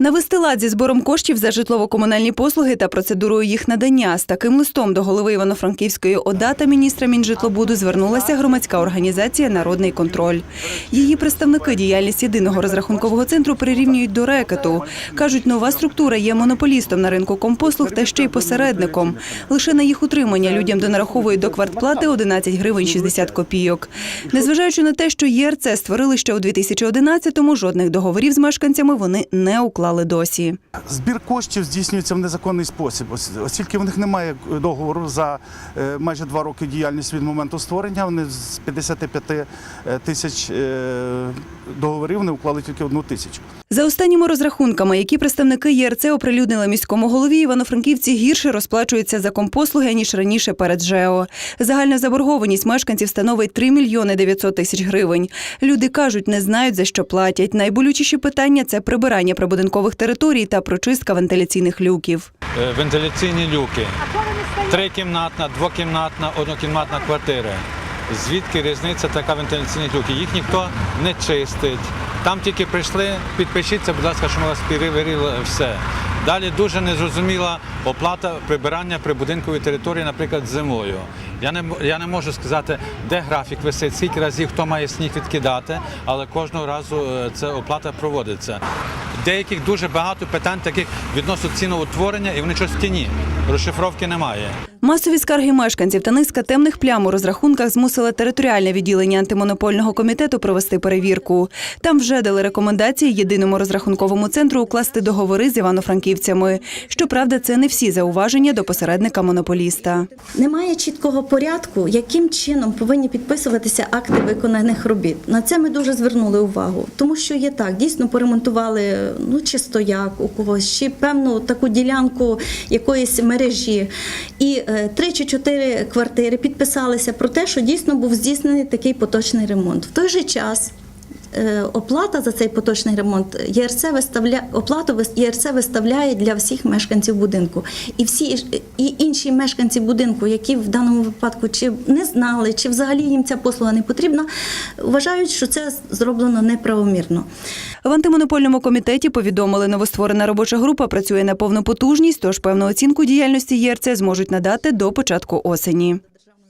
Навести лад зі збором коштів за житлово-комунальні послуги та процедурою їх надання з таким листом до голови Івано-Франківської ОДА та міністра Мінжитлобуду звернулася громадська організація Народний контроль. Її представники діяльність єдиного розрахункового центру прирівнюють до рекету. кажуть, нова структура є монополістом на ринку компослуг та ще й посередником. Лише на їх утримання людям донараховують до квартплати 11 гривень 60 копійок. Незважаючи на те, що ЄРЦ створили ще у 2011-му, жодних договорів з мешканцями вони не уклали досі. Збір коштів здійснюється в незаконний спосіб, оскільки в них немає договору за е, майже два роки діяльності від моменту створення. Вони з 55 е, тисяч е, договорів не уклали тільки одну тисячу. За останніми розрахунками, які представники ЄРЦ оприлюднили міському голові, івано-франківці гірше розплачуються за компослуги, ніж раніше перед ЖЕО. Загальна заборгованість мешканців становить 3 мільйони 900 тисяч гривень. Люди кажуть, не знають, за що платять. Найболючіші питання – це прибирання прибудинкових територій та прочистка вентиляційних люків. Е, вентиляційні люки. Трикімнатна, двокімнатна, однокімнатна квартира. Звідки різниця така вентиляційних люків? Їх ніхто не чистить. Там тільки прийшли, підпишіться, будь ласка, що ми вас перевірили все. Далі дуже незрозуміла оплата прибирання прибудинкової території, наприклад, зимою. Я не, я не можу сказати, де графік висить, скільки разів хто має сніг відкидати, але кожного разу е, ця оплата проводиться. Деяких дуже багато питань таких відносно ціноутворення, і вони щось тіні. Розшифровки немає. Масові скарги мешканців та низка темних плям у розрахунках змусили територіальне відділення антимонопольного комітету провести перевірку. Там вже дали рекомендації єдиному розрахунковому центру укласти договори з івано-франківцями. Щоправда, це не всі зауваження до посередника монополіста. Немає чіткого порядку, яким чином повинні підписуватися акти виконаних робіт. На це ми дуже звернули увагу, тому що є так, дійсно поремонтували ну чи стояк у когось, чи певну таку ділянку якоїсь мережі. І е, три чи чотири квартири підписалися про те, що дійсно був здійснений такий поточний ремонт. В той же час. е, Оплата за цей поточний ремонт ЄРЦ виставляє оплату ЄРЦ виставляє для всіх мешканців будинку. І всі і інші мешканці будинку, які в даному випадку чи не знали, чи взагалі їм ця послуга не потрібна, вважають, що це зроблено неправомірно. В антимонопольному комітеті повідомили, новостворена робоча група працює на повну потужність, тож певну оцінку діяльності ЄРЦ зможуть надати до початку осені.